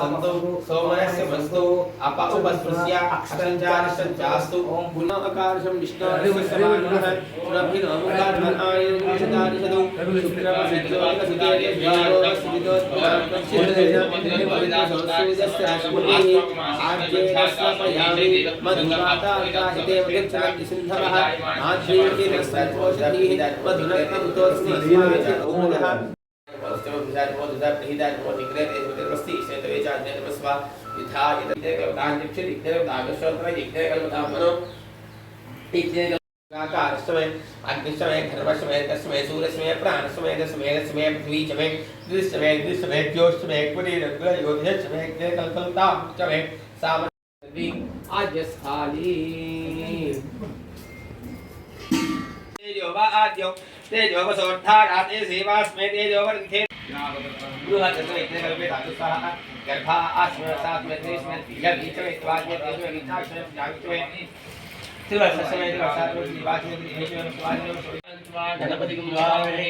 सन्तौ सौमनस्य मस्तौ अपौपस्पृश्या अक्षरञ्चारश्चास्तु गुण अकारशं विष्णारिषदारिषदौ मधुराताहितेवृक्षादिसिन्धवः आद्रीतिरसत्पोषधीः मधुनक्तमुतोऽस्मि स्मारः ओमनः औष्ठवभिधानमो दुधाप्रहिदानमो निग्रहे स्व यथा यदेवतां दिक्षित इग्देवतागश्वत्र इग्देवतामनो इग्देवताकारस्मै अग्निस्मै धर्मस्मै तस्मै सूर्यस्मै प्राणस्मै तस्मै तस्मै पृथ्वीचमै द्विस्मै द्विस्मै द्योष्मै पुरीरग्र योधेस्मै इग्देवकल्पलतां चमै सामर्वी आजस्थाली तेजो वा आद्यो तेजो वसोद्धारा ते सेवास्मै तेजो वर्धे गृहचतुर्यज्ञकल्पे धातुस्वाहा गर्भा आश्रय सात में देश में यह बीच में स्वाद में देश में नीचाक्ष में जागृत में त्रिवर्ष समय त्रिवर्ष सात में निवास में देश में स्वाद में गणपति गुंगावे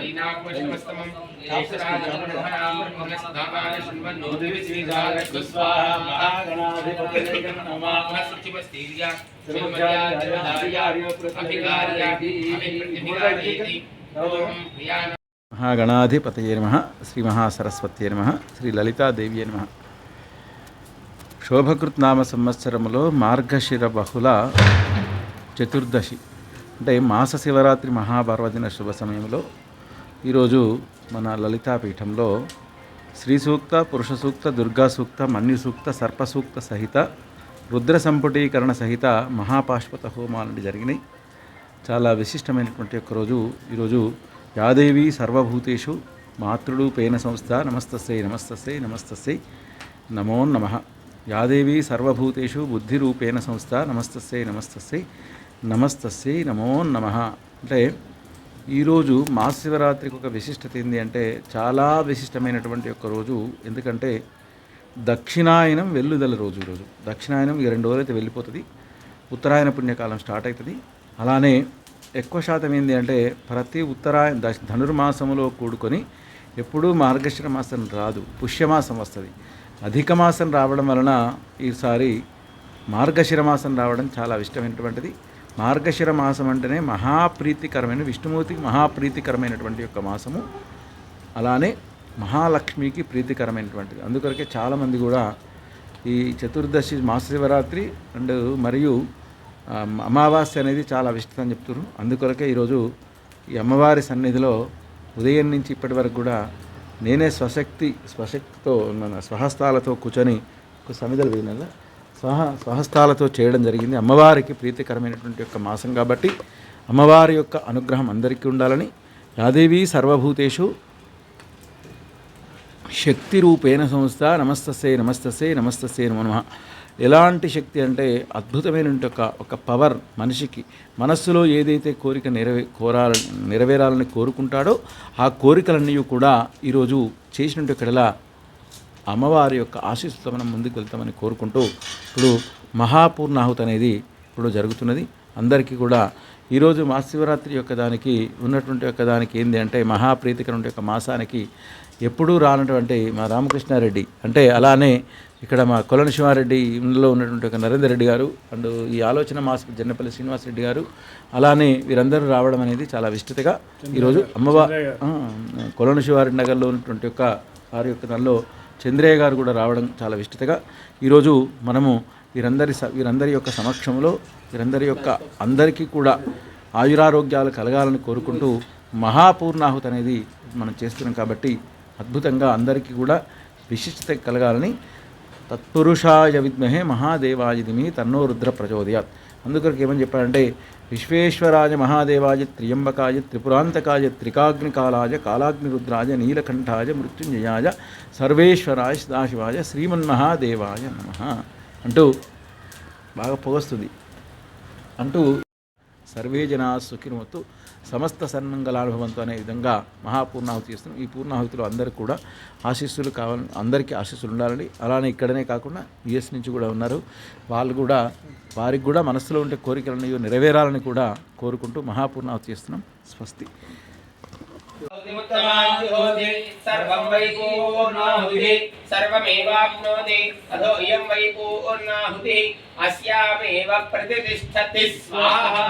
लीनाक्वशमस्तमं देशराजनप्रधानां पुनस्दापाय शृण्वन् नोदेवि श्रीजागत् स्वाहा महागणाधिपतये नमः। सचिवस्तीर्या सर्वमर्यादा दार्या अभिकार्या अभिप्रतिभिकार्येति ओम प्रियान మహాగణాధిపతయే నమ. శ్రీ మహాసరస్వత్యే నమ. శ్రీ లలితాదేవియే నమ. శోభకృత్ నామ సంవత్సరములో మార్గశిర బహుళ చతుర్దశి. అంటే మాస శివరాత్రి మహాపర్వదిన శుభ సమయంలో ఈరోజు మన లలితాపీఠంలో శ్రీ సూక్త పురుష సూక్త దుర్గా సూక్త మన్యు సూక్త సర్పసూక్త సహిత రుద్ర సంపుటీకరణ సహిత మహాపాశ్వత హోమాలు జరిగినాయి. చాలా విశిష్టమైనటువంటి ఒక రోజు. ఈరోజు యాదేవి సర్వభూతేషు మాతృరూపేణ సంస్థ నమస్తస్యై నమస్తస్యై నమస్తస్యై నమో నమ. యాదేవి సర్వభూతేషు బుద్ధిరూపేణ సంస్థ నమస్తస్యై నమస్తస్యై నమస్తస్యై నమో నమ. అంటే ఈరోజు మహాశివరాత్రికి ఒక విశిష్టత ఏంటి అంటే చాలా విశిష్టమైనటువంటి ఒక రోజు. ఎందుకంటే దక్షిణాయనం వెల్లుదల రోజు ఈరోజు. దక్షిణాయనం ఈ రెండు రోజులైతే వెళ్ళిపోతుంది. ఉత్తరాయణ పుణ్యకాలం స్టార్ట్ అవుతుంది అలానే ఎక్కువ శాతం ఏంటి అంటే ప్రతి ఉత్తరాయణ దశ ధనుర్మాసంలో కూడుకొని ఎప్పుడూ మార్గశిర మాసం రాదు పుష్యమాసం వస్తుంది. అధిక మాసం రావడం వలన ఈసారి మార్గశిర మాసం రావడం చాలా ఇష్టమైనటువంటిది మార్గశిర మాసం అంటేనే మహాప్రీతికరమైన విష్ణుమూర్తికి మహాప్రీతికరమైనటువంటి యొక్క మాసము. అలానే మహాలక్ష్మికి ప్రీతికరమైనటువంటిది. అందుకొరకే చాలామంది కూడా ఈ చతుర్దశి మహాశివరాత్రి అండ్ మరియు అమావాస్య అనేది చాలా విశిష్టత అని చెప్తున్నారు అందుకొరకే ఈరోజు ఈ అమ్మవారి సన్నిధిలో ఉదయం నుంచి ఇప్పటి వరకు కూడా నేనే స్వశక్తి స్వశక్తితో మన స్వహస్తాలతో కూర్చొని ఒక సమిధలు పోయిన స్వహ స్వహస్తాలతో చేయడం జరిగింది. అమ్మవారికి ప్రీతికరమైనటువంటి యొక్క మాసం కాబట్టి అమ్మవారి యొక్క అనుగ్రహం అందరికీ ఉండాలని యాదేవి సర్వభూతేషు శక్తి రూపేణ సంస్థ నమస్తసే నమస్తసే నమస్తస్యై నమ నమః. ఎలాంటి శక్తి అంటే అద్భుతమైన ఒక ఒక పవర్ మనిషికి. మనస్సులో ఏదైతే కోరిక నెరవే కోరాల నెరవేరాలని కోరుకుంటాడో ఆ కోరికలన్నీ కూడా ఈరోజు చేసినట్టు ఇక్కడలా అమ్మవారి యొక్క ఆశీస్సుతో మనం ముందుకు వెళ్తామని కోరుకుంటూ ఇప్పుడు మహాపూర్ణాహుతి అనేది ఇప్పుడు జరుగుతున్నది. అందరికీ కూడా ఈరోజు మహాశివరాత్రి యొక్క దానికి ఉన్నటువంటి యొక్క దానికి ఏంది అంటే మహాప్రీతికరమైన యొక్క మాసానికి ఎప్పుడూ రానటువంటి మా రామకృష్ణారెడ్డి. అంటే అలానే ఇక్కడ మా కొలని శివారెడ్డి ఇందులో ఉన్నటువంటి ఒక నరేందర్ రెడ్డి గారు అండ్ ఈ ఆలోచన మాస్ జన్నపల్లి శ్రీనివాసరెడ్డి గారు అలానే వీరందరూ రావడం అనేది చాలా విస్తృతగా ఈరోజు అమ్మవారి కొలని శివారెడ్డి నగర్లో ఉన్నటువంటి యొక్క వారి యొక్క దానిలో చంద్రయ్య గారు కూడా రావడం చాలా విస్తృతగా. ఈరోజు మనము వీరందరి స- వీరందరి యొక్క సమక్షంలో వీరందరి యొక్క అందరికీ కూడా ఆయురారోగ్యాలు కలగాలని కోరుకుంటూ మహాపూర్ణాహుతి అనేది మనం చేస్తున్నాం కాబట్టి అద్భుతంగా అందరికీ కూడా విశిష్టత కలగాలని తత్పురుషాయ విద్మహే మహాదేవాయుధిమి తన్నో రుద్ర ప్రచోదయాత్. అందుకొరకు ఏమని చెప్పారంటే విశ్వేశ్వరాయ మహాదేవాయ త్రియంబకాయ త్రిపురాంతకాయ త్రికాగ్నికాలాయ కాలాగ్నిరుద్రాయ నీలకంఠాయ మృత్యుంజయాయ సర్వేశ్వరాయ సదాశివాయ శ్రీమన్మహాదేవాయ నమ. అంటూ బాగా పొగస్తుంది. అంటూ సర్వే జనా సుఖినవత్తు సమస్త సన్మంగళానుభవంతో అనే విధంగా మహాపూర్ణాహుతి చేస్తున్నాం. ఈ పూర్ణాహుతిలో అందరికీ కూడా ఆశీస్సులు కావాలని అందరికీ ఆశీస్సులు ఉండాలని అలానే ఇక్కడనే కాకుండా యుఎస్ నుంచి కూడా ఉన్నారు. వాళ్ళు కూడా వారికి కూడా మనసులో ఉండే కోరికలను నెరవేరాలని కూడా కోరుకుంటూ మహాపూర్ణాహుతి చేస్తున్నాం. స్వస్తి. उत्तमाञ्जुहोति सर्वं वै पूर्णाहुतिः सर्वमेवाप्नोति। अधो इयं वै पूर्णाहुतिः अस्यामेव प्रतिष्ठति स्वाहा।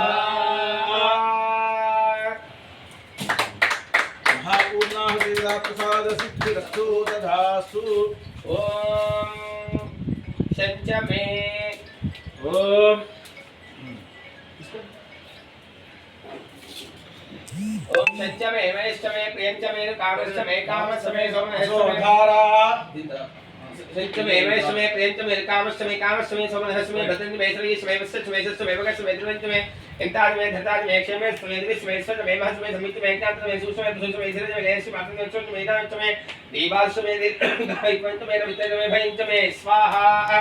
महापूर्णाहुतिर्दा प्रसाद सिद्धिरस्तु तथास्तु ॐ ओम सत्य मे हेमेश्च मे प्रेम च मे कामश्च मे कामश्च मे सोमधारा सत्य मे हेमेश्च मे प्रेम च मे कामश्च मे कामश्च मे सोमधस्च मे भद्रं मे सर्वेश मे वस्च मे सच मे भगत मे द्रवंत मे इंताज में धताज में क्षेम में स्वेदविश में सच में महस में समित में एकांत में सुष में सुष में इधर में गैस में मात्र में चोट में इधर में देवास में देव पंत में रवित में भयंत में स्वाहा